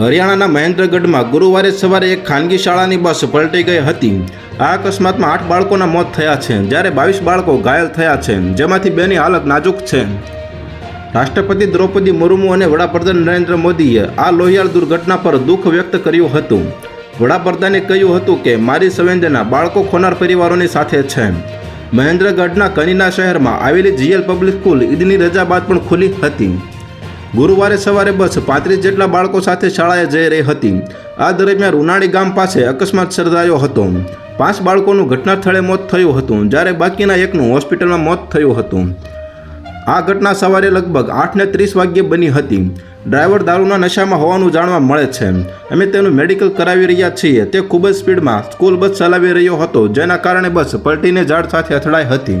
હરિયાણાના મહેન્દ્રગઢમાં ગુરુવારે સવારે એક ખાનગી શાળાની બસ પલટી ગઈ હતી. આ અકસ્માતમાં આઠ બાળકોના મોત થયા છે. જ્યારે બાવીસ બાળકો ઘાયલ થયા છે. જેમાંથી બેની હાલત નાજુક છે. રાષ્ટ્રપતિ દ્રૌપદી મુર્મુ અને વડાપ્રધાન નરેન્દ્ર મોદીએ આ લોહિયાળ દુર્ઘટના પર દુઃખ વ્યક્ત કર્યું હતું. વડાપ્રધાને કહ્યું હતું કે, મારી સંવેદના બાળકો ખોનાર પરિવારોની સાથે છે. મહેન્દ્રગઢના કનીના શહેરમાં આવેલી જીએલ પબ્લિક સ્કૂલ ઈદની રજા બાદ પણ ખુલી હતી. ગુરુવારે સવારે બસ પાંત્રીસ જેટલા બાળકો સાથે શાળાએ જઈ રહી હતી. આ દરમિયાન ઉનાળી ગામ પાસે અકસ્માત સર્જાયો હતો. પાંચ બાળકોનું ઘટના સ્થળે મોત થયું હતું, જ્યારે બાકીના એકનું હોસ્પિટલમાં મોત થયું હતું. આ ઘટના સવારે લગભગ આઠને ત્રીસ વાગ્યે બની હતી. ડ્રાઈવર દારૂના નશામાં હોવાનું જાણવા મળે છે. અમે તેનું મેડિકલ કરાવી રહ્યા છીએ. તે ખૂબ જ સ્પીડમાં સ્કૂલ બસ ચલાવી રહ્યો હતો, જેના કારણે બસ પલટીને ઝાડ સાથે અથડાઈ હતી.